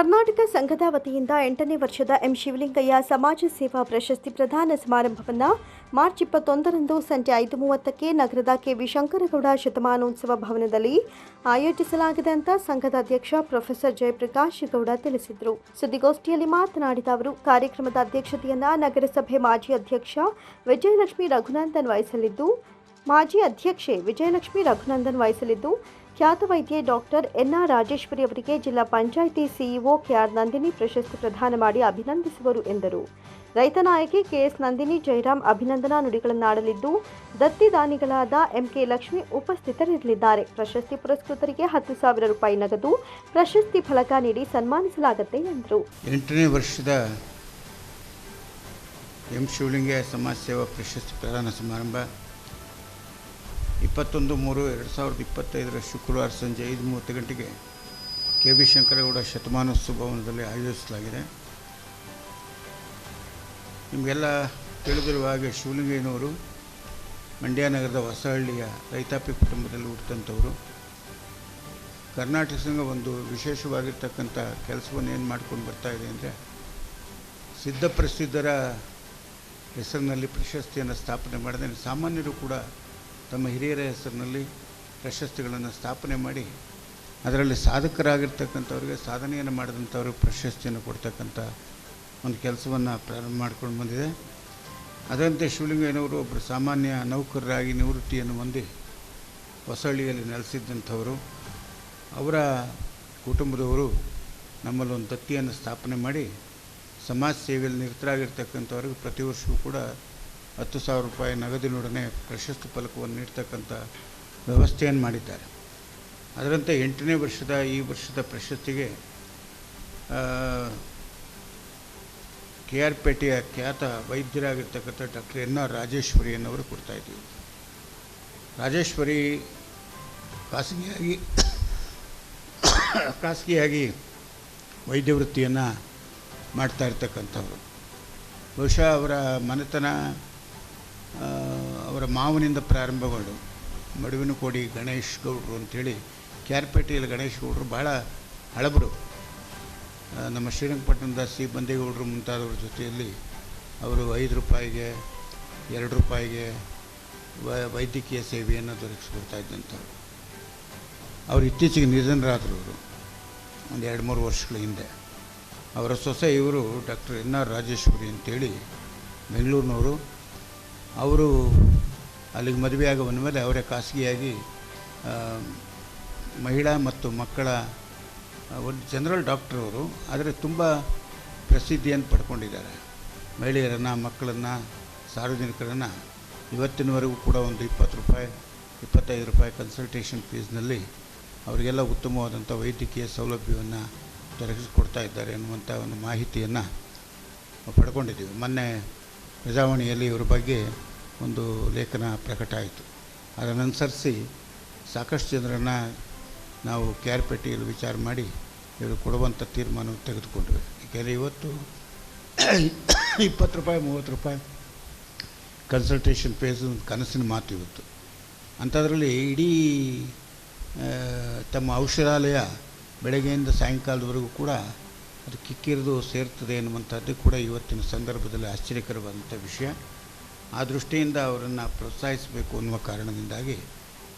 ಕರ್ನಾಟಕ ಸಂಘದ ವತಿಯಿಂದ ಎಂಟನೇ ವರ್ಷದ ಎಂ ಶಿವಲಿಂಗಯ್ಯ ಸಮಾಜ ಸೇವಾ ಪ್ರಶಸ್ತಿ ಪ್ರದಾನ ಸಮಾರಂಭವನ್ನು ಮಾರ್ಚ್ ಇಪ್ಪತ್ತೊಂದರಂದು ಸಂಜೆ ಐದು ಮೂವತ್ತಕ್ಕೆ ನಗರದ ಕೆವಿ ಶಂಕರಗೌಡ ಶತಮಾನೋತ್ಸವ ಭವನದಲ್ಲಿ ಆಯೋಜಿಸಲಾಗಿದೆ ಅಂತ ಸಂಘದ ಅಧ್ಯಕ್ಷ ಪ್ರೊಫೆಸರ್ ಜಯಪ್ರಕಾಶ್ ಗೌಡ ತಿಳಿಸಿದರು. ಸುದ್ದಿಗೋಷ್ಠಿಯಲ್ಲಿ ಮಾತನಾಡಿದ ಅವರು, ಕಾರ್ಯಕ್ರಮದ ಅಧ್ಯಕ್ಷತೆಯನ್ನು ನಗರಸಭೆ ಮಾಜಿ ಅಧ್ಯಕ್ಷ ವಿಜಯಲಕ್ಷ್ಮಿ ರಘುನಂದನ್ ವಹಿಸಲಿದ್ದು ಮಾಜಿ ಅಧ್ಯಕ್ಷೆ ವಿಜಯಲಕ್ಷ್ಮಿ ರಘುನಂದನ್ ವಹಿಸಲಿದ್ದು, ಖ್ಯಾತ ವೈದ್ಯೆ ಡಾಕ್ಟರ್ ಎನ್ಆರ್ ರಾಜೇಶ್ವರಿ ಅವರಿಗೆ ಜಿಲ್ಲಾ ಪಂಚಾಯಿತಿ ಸಿಇಒ ಕೆಆರ್ ನಂದಿನಿ ಪ್ರಶಸ್ತಿ ಪ್ರದಾನ ಮಾಡಿ ಅಭಿನಂದಿಸುವರು ಎಂದರು. ರೈತ ನಾಯಕಿ ಕೆಎಸ್ ನಂದಿನಿ ಜಯರಾಮ್ ಅಭಿನಂದನಾ ನುಡಿಗಳನ್ನಾಡಲಿದ್ದು ದತ್ತಿದಾನಿಗಳಾದ ಎಂಕೆ ಲಕ್ಷ್ಮಿ ಉಪಸ್ಥಿತರಿರಲಿದ್ದಾರೆ. ಪ್ರಶಸ್ತಿ ಪುರಸ್ಕೃತರಿಗೆ ಹತ್ತು ಸಾವಿರ ರೂಪಾಯಿ ನಗದು, ಪ್ರಶಸ್ತಿ ಫಲಕ ನೀಡಿ ಸನ್ಮಾನಿಸಲಾಗುತ್ತೆ ಎಂದರು. ಎಂಟನೇ ವರ್ಷದ ಎಂ ಶಿವಲಿಂಗ ಸಮಾಜ ಸೇವಾ ಪ್ರಶಸ್ತಿ ಪ್ರದಾನ ಸಮಾರಂಭ ಇಪ್ಪತ್ತೊಂದು ಮೂರು ಎರಡು ಸಾವಿರದ ಇಪ್ಪತ್ತೈದರ ಶುಕ್ರವಾರ ಸಂಜೆ ಐದು ಮೂವತ್ತು ಗಂಟೆಗೆ ಕೆ ಬಿ ಶಂಕರಗೌಡ ಶತಮಾನೋತ್ಸವ ಭವನದಲ್ಲಿ ಆಯೋಜಿಸಲಾಗಿದೆ. ನಿಮಗೆಲ್ಲ ತಿಳಿದಿರುವ ಹಾಗೆ ಶಿವಲಿಂಗಯ್ಯನವರು ಮಂಡ್ಯ ನಗರದ ಹೊಸಹಳ್ಳಿಯ ರೈತಾಪಿ ಕುಟುಂಬದಲ್ಲಿ ಹುಟ್ಟಿದಂಥವರು ಕರ್ನಾಟಕ ಸಂಘ ಒಂದು ವಿಶೇಷವಾಗಿರ್ತಕ್ಕಂಥ ಕೆಲಸವನ್ನು ಏನು ಮಾಡ್ಕೊಂಡು ಬರ್ತಾ ಇದೆ ಅಂದರೆ ಸಿದ್ಧಪ್ರಸಿದ್ಧರ ಹೆಸರಿನಲ್ಲಿ ಪ್ರಶಸ್ತಿಯನ್ನು ಸ್ಥಾಪನೆ ಮಾಡಿದೆ. ಸಾಮಾನ್ಯರು ಕೂಡ ತಮ್ಮ ಹಿರಿಯರ ಹೆಸರಿನಲ್ಲಿ ಪ್ರಶಸ್ತಿಗಳನ್ನು ಸ್ಥಾಪನೆ ಮಾಡಿ ಅದರಲ್ಲಿ ಸಾಧಕರಾಗಿರ್ತಕ್ಕಂಥವ್ರಿಗೆ ಸಾಧನೆಯನ್ನು ಮಾಡಿದಂಥವ್ರಿಗೆ ಪ್ರಶಸ್ತಿಯನ್ನು ಕೊಡ್ತಕ್ಕಂಥ ಒಂದು ಕೆಲಸವನ್ನು ಪ್ರಾರಂಭ ಮಾಡ್ಕೊಂಡು ಬಂದಿದೆ. ಅದರಂತೆ ಶಿವಲಿಂಗಯ್ಯನವರು ಒಬ್ಬರು ಸಾಮಾನ್ಯ ನೌಕರರಾಗಿ ನಿವೃತ್ತಿಯನ್ನು ಹೊಂದಿ ಹೊಸಹಳ್ಳಿಯಲ್ಲಿ ನೆಲೆಸಿದ್ದಂಥವರು. ಅವರ ಕುಟುಂಬದವರು ನಮ್ಮಲ್ಲೊಂದು ದತ್ತಿಯನ್ನು ಸ್ಥಾಪನೆ ಮಾಡಿ ಸಮಾಜ ಸೇವೆಯಲ್ಲಿ ನಿರತರಾಗಿರ್ತಕ್ಕಂಥವ್ರಿಗೆ ಪ್ರತಿ ವರ್ಷವೂ ಕೂಡ ಹತ್ತು ಸಾವಿರ ರೂಪಾಯಿ ನಗದಿನೊಡನೆ ಪ್ರಶಸ್ತಿ ಫಲಕವನ್ನು ನೀಡ್ತಕ್ಕಂಥ ವ್ಯವಸ್ಥೆಯನ್ನು ಮಾಡಿದ್ದಾರೆ. ಅದರಂತೆ ಎಂಟನೇ ವರ್ಷದ ಈ ವರ್ಷದ ಪ್ರಶಸ್ತಿಗೆ ಕೆ ಆರ್ ಪೇಟೆಯ ಖ್ಯಾತ ವೈದ್ಯರಾಗಿರ್ತಕ್ಕಂಥ ಡಾಕ್ಟರ್ ಎನ್ ಆರ್ ರಾಜೇಶ್ವರಿಯನ್ನವರು ಕೊಡ್ತಾ ಇದ್ದೀವಿ ರಾಜೇಶ್ವರಿ ಖಾಸಗಿಯಾಗಿ ಖಾಸಗಿಯಾಗಿ ವೈದ್ಯ ವೃತ್ತಿಯನ್ನು ಮಾಡ್ತಾ ಇರ್ತಕ್ಕಂಥವ್ರು. ಬಹುಶಃ ಅವರ ಮನೆತನ ಅವರ ಮಾವನಿಂದ ಪ್ರಾರಂಭಗೊಂಡು ಮಡುವಿನ ಕೋಡಿ ಗಣೇಶ್ ಗೌಡರು ಅಂಥೇಳಿ ಕ್ಯಾರ್ಪೇಟೆಯಲ್ಲಿ ಗಣೇಶ್ ಗೌಡರು ಭಾಳ ಹಳಬರು. ನಮ್ಮ ಶ್ರೀರಂಗಪಟ್ಟಣದ ಸಿ. ಬಂದೇಗೌಡರು ಮುಂತಾದವ್ರ ಜೊತೆಯಲ್ಲಿ ಅವರು ಐದು ರೂಪಾಯಿಗೆ, ಎರಡು ರೂಪಾಯಿಗೆ ವೈದ್ಯಕೀಯ ಸೇವೆಯನ್ನು ದೊರಕಿಸ್ಕೊಡ್ತಾ ಇದ್ದಂಥವ್ರು ಅವರು ಇತ್ತೀಚೆಗೆ ನಿಧನರಾದರು ಅವರು, ಒಂದು ಎರಡು ಮೂರು ವರ್ಷಗಳ ಹಿಂದೆ. ಅವರ ಸೊಸೆ ಇವರು ಡಾಕ್ಟರ್ ಎನ್ ಆರ್ ರಾಜೇಶ್ವರಿ ಅಂತೇಳಿ, ಬೆಂಗಳೂರಿನವರು. ಅವರು ಅಲ್ಲಿಗೆ ಮದುವೆ ಬಂದ ಮೇಲೆ ಅವರೇ ಖಾಸಗಿಯಾಗಿ ಮಹಿಳಾ ಮತ್ತು ಮಕ್ಕಳ ಒಂದು ಜನರಲ್ ಡಾಕ್ಟರ್ ಅವರು, ಆದರೆ ತುಂಬ ಪ್ರಸಿದ್ಧಿಯನ್ನು ಪಡ್ಕೊಂಡಿದ್ದಾರೆ. ಮಹಿಳೆಯರನ್ನು, ಮಕ್ಕಳನ್ನು, ಸಾರ್ವಜನಿಕರನ್ನು ಇವತ್ತಿನವರೆಗೂ ಕೂಡ ಒಂದು ಇಪ್ಪತ್ತು ರೂಪಾಯಿ, ಇಪ್ಪತ್ತೈದು ರೂಪಾಯಿ ಕನ್ಸಲ್ಟೇಷನ್ ಫೀಸ್ನಲ್ಲಿ ಅವರಿಗೆಲ್ಲ ಉತ್ತಮವಾದಂಥ ವೈದ್ಯಕೀಯ ಸೌಲಭ್ಯವನ್ನು ದೊರಕಿಸಿಕೊಡ್ತಾ ಇದ್ದಾರೆ ಅನ್ನುವಂಥ ಒಂದು ಮಾಹಿತಿಯನ್ನು ಪಡ್ಕೊಂಡಿದ್ದೀವಿ. ಮೊನ್ನೆ ಪ್ರಜಾವಾಣಿಯಲ್ಲಿ ಇವರ ಬಗ್ಗೆ ಒಂದು ಲೇಖನ ಪ್ರಕಟ ಆಯಿತು. ಅದನ್ನನುಸರಿಸಿ ಸಾಕಷ್ಟು ಜನರನ್ನು ನಾವು ಕ್ಯಾರ್ಪೇಟೆಯಲ್ಲಿ ವಿಚಾರ ಮಾಡಿ ಇವರು ಕೊಡುವಂಥ ತೀರ್ಮಾನವನ್ನು ತೆಗೆದುಕೊಂಡ್ವಿ ಏಕೆಂದರೆ ಇವತ್ತು ಇಪ್ಪತ್ತು ರೂಪಾಯಿ, ಮೂವತ್ತು ರೂಪಾಯಿ ಕನ್ಸಲ್ಟೇಷನ್ ಫೇಸ್ ಕನಸಿನ ಮಾತು ಇವತ್ತು. ಅಂಥದ್ರಲ್ಲಿ ಇಡೀ ತಮ್ಮ ಔಷಧಾಲಯ ಬೆಳಗ್ಗೆಯಿಂದ ಸಾಯಂಕಾಲದವರೆಗೂ ಕೂಡ ಅದು ಕಿಕ್ಕಿರಿದು ಸೇರ್ತದೆ ಎನ್ನುವಂಥದ್ದು ಕೂಡ ಇವತ್ತಿನ ಸಂದರ್ಭದಲ್ಲಿ ಆಶ್ಚರ್ಯಕರವಾದಂಥ ವಿಷಯ. ಆ ದೃಷ್ಟಿಯಿಂದ ಅವರನ್ನು ಪ್ರೋತ್ಸಾಹಿಸಬೇಕು ಅನ್ನುವ ಕಾರಣದಿಂದಾಗಿ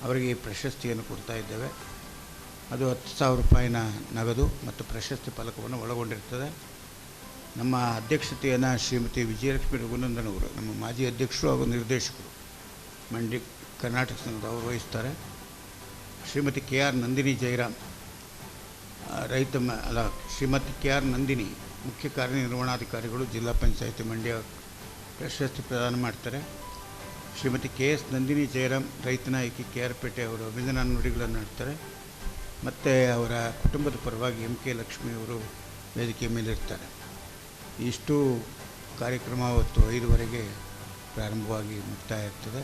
ಅವರಿಗೆ ಈ ಪ್ರಶಸ್ತಿಯನ್ನು ಕೊಡ್ತಾ ಇದ್ದೇವೆ. ಅದು ಹತ್ತು ಸಾವಿರ ರೂಪಾಯಿನ ನಗದು ಮತ್ತು ಪ್ರಶಸ್ತಿ ಫಲಕವನ್ನು ಒಳಗೊಂಡಿರ್ತದೆ. ನಮ್ಮ ಅಧ್ಯಕ್ಷತೆಯನ್ನು ಶ್ರೀಮತಿ ವಿಜಯಲಕ್ಷ್ಮಿ ರಘುನಂದನ್ ಅವರು ನಮ್ಮ ಮಾಜಿ ಅಧ್ಯಕ್ಷರು ಹಾಗೂ ನಿರ್ದೇಶಕರು ಮಂಡ್ಯ ಕರ್ನಾಟಕ ಸಂಘದ ಅವರು ವಹಿಸ್ತಾರೆ. ಶ್ರೀಮತಿ ಕೆ ಆರ್ ನಂದಿನಿ ಜಯರಾಮ್ ಆ, ರೈತ ಅಲ್ಲ, ಶ್ರೀಮತಿ ಕೆ ಆರ್ ನಂದಿನಿ ಮುಖ್ಯ ಕಾರ್ಯನಿರ್ವಹಣಾಧಿಕಾರಿಗಳು ಜಿಲ್ಲಾ ಪಂಚಾಯತಿ ಮಂಡ್ಯ ಪ್ರಶಸ್ತಿ ಪ್ರದಾನ ಮಾಡ್ತಾರೆ. ಶ್ರೀಮತಿ ಕೆ ಎಸ್ ನಂದಿನಿ ಜಯರಾಮ್, ರೈತ ನಾಯಕಿ ಕೆ ಆರ್ ಪೇಟೆ ಅವರು ಅಭಿನಂದನಾ ನುಡಿಗಳನ್ನು ಆಡ್ತಾರೆ ಮತ್ತು ಅವರ ಕುಟುಂಬದ ಪರವಾಗಿ ಎಂ ಕೆ ಲಕ್ಷ್ಮಿ ಅವರು ವೇದಿಕೆ ಮೇಲಿರ್ತಾರೆ. ಇಷ್ಟು ಕಾರ್ಯಕ್ರಮ ಅವತ್ತು ಐದುವರೆಗೆ ಪ್ರಾರಂಭವಾಗಿ ಮುಕ್ತಾಯ ಇರ್ತದೆ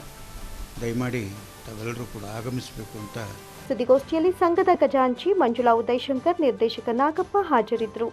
ದಯಮಾಡಿ ತಾವೆಲ್ಲರೂ ಕೂಡ ಆಗಮಿಸಬೇಕು ಅಂತ ಸುದ್ದಿಗೋಷ್ಠಿಯಲ್ಲಿ ಸಂಘದ ಖಜಾಂಚಿ ಮಂಜುಳಾ ಉದಯಶಂಕರ್ ನಿರ್ದೇಶಕ ನಾಗಪ್ಪ ಹಾಜರಿದ್ದರು